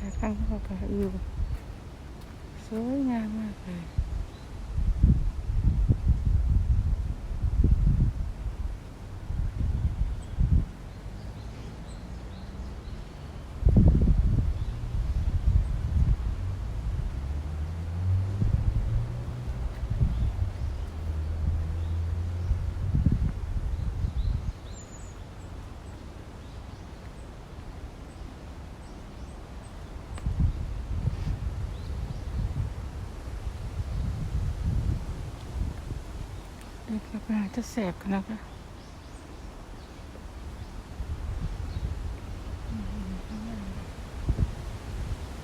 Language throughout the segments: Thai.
กาข้างนอกก็อยู่สวยงามมากเลย เด็กกลับมาจะแสบกันนะคะ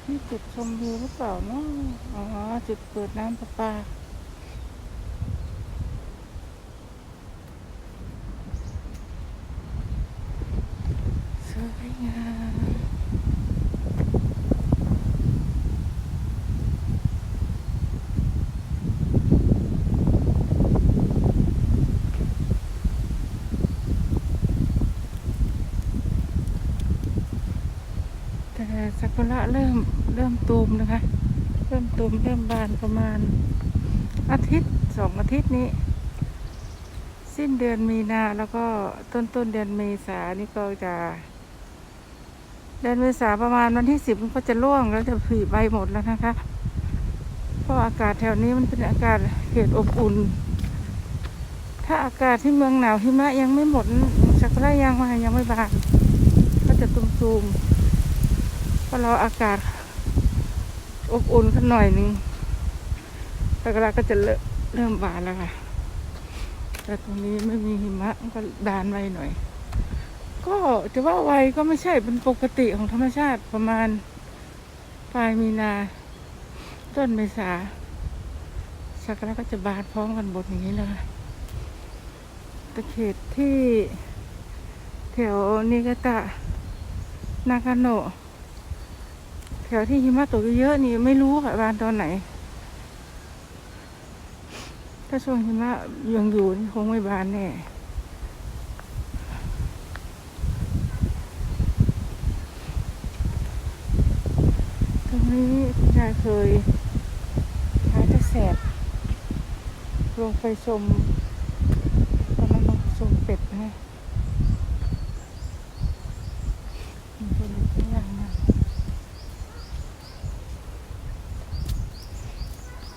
นี่จุดชมวิวหรือเปล่าเนาะอ๋อ จุดเปิดน้ำประปา สวยงาม แต่ ซากุระเริ่มเริ่มตูมนะคะ เริ่มตูมเริ่มบานประมาณ อาทิตย์สองอาทิตย์นี้ สิ้นเดือนมีนาแล้วก็ต้นต้นเดือนเมษานี่ก็จะ เดือนเมษาประมาณวันที่สิบมันก็จะร่วงแล้วจะผลิใบหมดแล้วนะคะเพราะอากาศแถวนี้มันเป็นอากาศเขตอบอุ่น ถ้าอากาศที่เมืองหนาวหิมะยังไม่หมดซากุระยังมายังไม่บานก็จะตุมๆ ก็รออากาศอบอุ่นขึ้นหน่อยนึงตะกร้าก็จะเริ่มบานแล้วค่ะ แต่ตรงนี้ไม่มีหิมะก็บานไวหน่อย ก็จะว่าไวก็ไม่ใช่เป็นปกติของธรรมชาติประมาณปลายมีนา ต้นเมษาสักระก็จะบานพร้อมกันหมดอย่างนี้เลยค่ะแตะเขตที่แถวนิกาตะนากาโนะ แถวที่หิมะตกเยอะๆนี่ไม่รู้ค่ะบานตอนไหน ถ้าช่วงหิมะยังอยู่นี่คงไม่บานแน่ตรงนี้คุณยายเคยหาจะแสบลงไปชมตอนนั้นลงไปชมเป็ดนะฮะ มันเป็นตัวอย่างมาก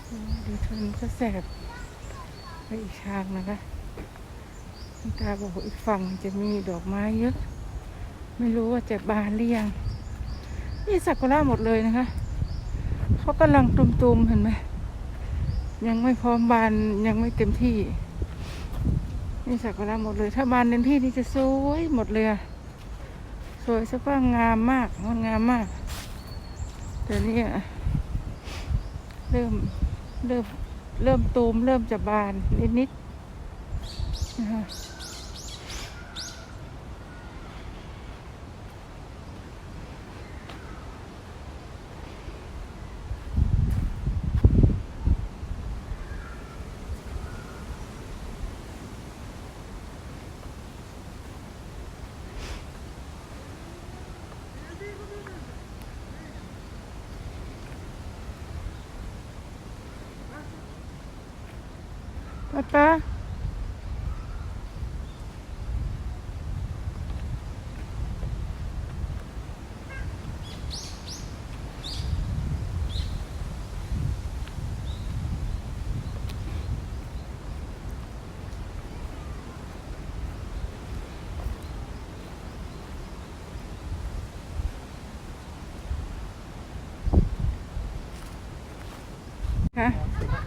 ดู ทนก็แสบไปอีกทางนะคะตาบอกว่าอีกฝั่งจะมีดอกไม้เยอะ ไม่รู้ว่าจะบานหรือยัง นี่สักุระหมดเลยนะคะเขากำลังตุมๆเห็นไหมยังไม่พร้อมบานยังไม่เต็มที่ นี่สักุระหมดเลย ถ้าบานเต็มที่นี่จะสวยหมดเลยสวยสะพรั่งงามมากงดงามมาก แต่นี่อะเริ่ม เริ่มเริ่มตูมเริ่มจะบานนิดๆนะคะ 啊！看。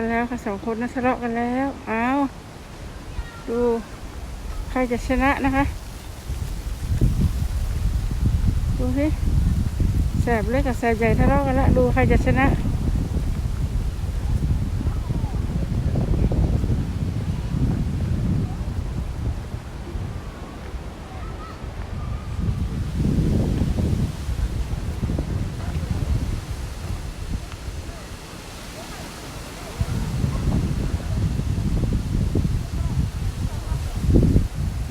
กันแล้วค่ะสองคนนะทะเลาะกันแล้วอ้าวดูใครจะชนะนะคะ ดูสิแสบเล็กกับแสบใหญ่ทะเลาะกันแล้วดูใครจะชนะ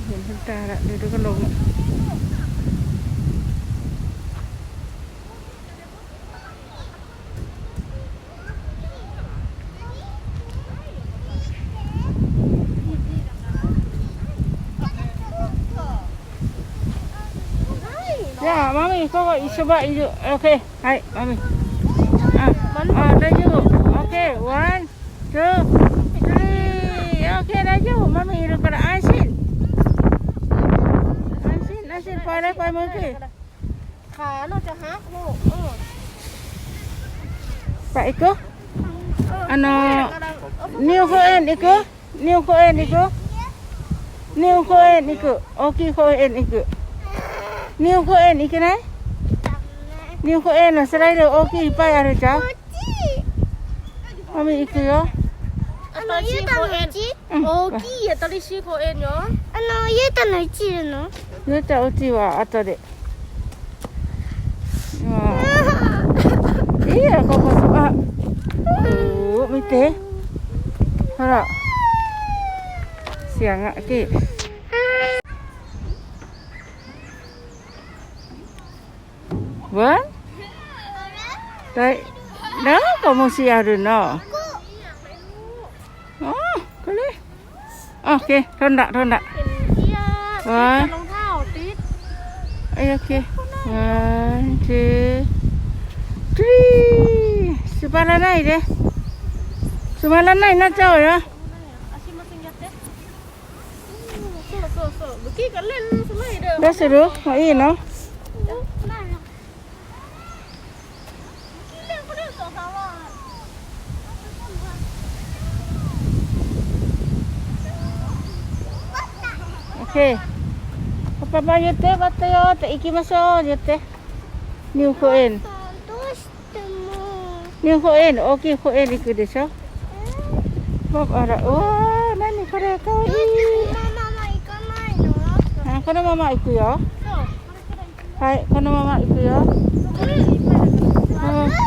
เห็ นตาละเดี๋ยวก็ลงじゃあマミここ一緒ばいる OK はいマミああ大丈夫 OK ワンツースリー OK 大丈夫マミいるから安心 ได้สิไปเลยไปมือสิขาเราจะหักลูกเออไปอีกก็อันนอนิ้วเขาเอ็นอีกก็นิ้วเขาเอ็นอีกก็นิ้วเขาเอ็นอีกก็โอเคเขาเอ็นอีกก็นิ้วเขาเอ็นอีกนะนิ้วเขาเอ็นอ่ะสไลด์เลยโอเคไปอะไรจ้าอามีอีกก็ Ano, yun tanong chi? Oo, kiya, tali si ko, eh, no? Ano, yun tanong chi, no? うちは後で。いいやここ。あ。う見て。ほら。siang だいなんかもしあるなあこれ。OK 飛んだ飛んだ。わ 이렇게 원, 투, 쓰리 수발하나 이래 수발하나 이나 짜오요 đó sẽ được hỏi gì nó ok パパ言ってよかったよって行きましょう言って入保園どうしても入保園大きい保園行くでしょパパあらうわー何これかわいいあこのまま行くよはいこのまま行くよ、うん